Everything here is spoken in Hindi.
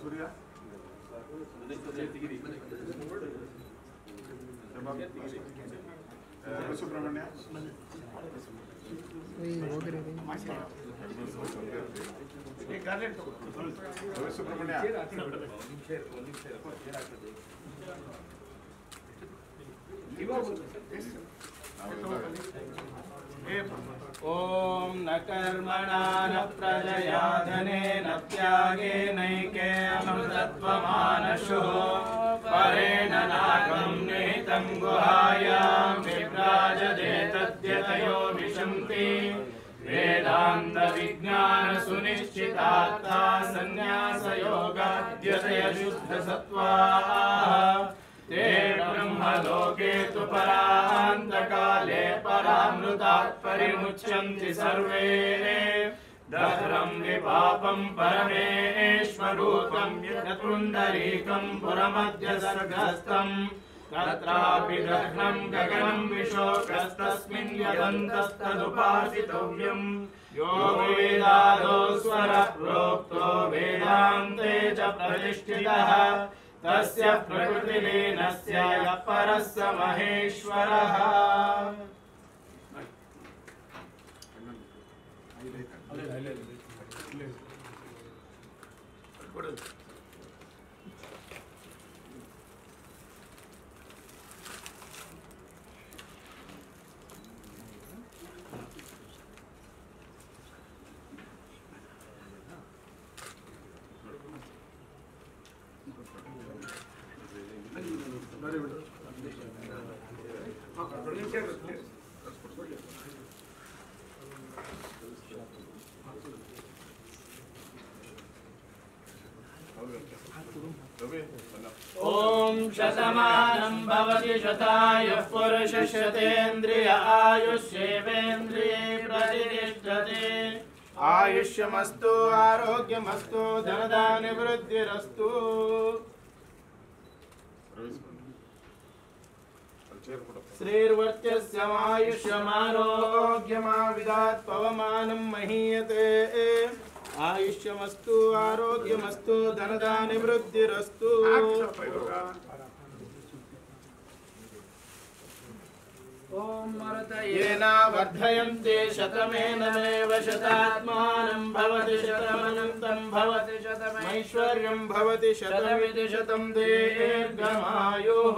ಸೂರ್ಯ ಸುಬ್ರಹ್ಮಣ್ಯ ರವಿ ಸುಬ್ರಹ್ಮಣ್ಯ ॐ न कर्मणा न प्रजया धनेन त्यागेनैके अमृतत्वमानशो। परेण नागं नीतं गुहायां विभ्राजते तद्यतयो विशन्ति। वेदान्तविज्ञानसुनिश्चितार्था सन्न्यासयोगाद्यतय परान्तकाले परामृतात् परिमुच्यन्ति सर्वे। दहरं विपापं परमेश्वरूपं यत्पुण्डरीकं पुरमद्य सर्गस्थम् तत्रापि दह्नं गगनं विशोकस्तस्मिन् यदन्तस्तदुपासितव्यम्। यो वेदादो स्वरः प्रोक्तो वेदान्ते च प्रतिष्ठितः। तस्य प्रकृतिलीनस्य यः परस्य महेश्वरः What is ರವಿ ॐ शतमानं भवति शतायुः पुरुषशतेन्द्रिय आयुष्येवेन्द्रिये प्रतिष्ठते। आयुष्यमस्तु आरोग्यमस्तु धनदानिवृद्धिरस्तु श्रीर्वर्चस्यमायुष्यमारोग्यमाविदात् पवमानं महीयते। आयुष्यमस्तु आरोग्यमस्तु धनदानिवृद्धिरस्तु येना वर्धयन्ते शतमेनमेव शतात्मानं भवति शतमनन्तं भवति। शतमैश्वर्यं भवति शतमिति शतं दीर्घमायुः।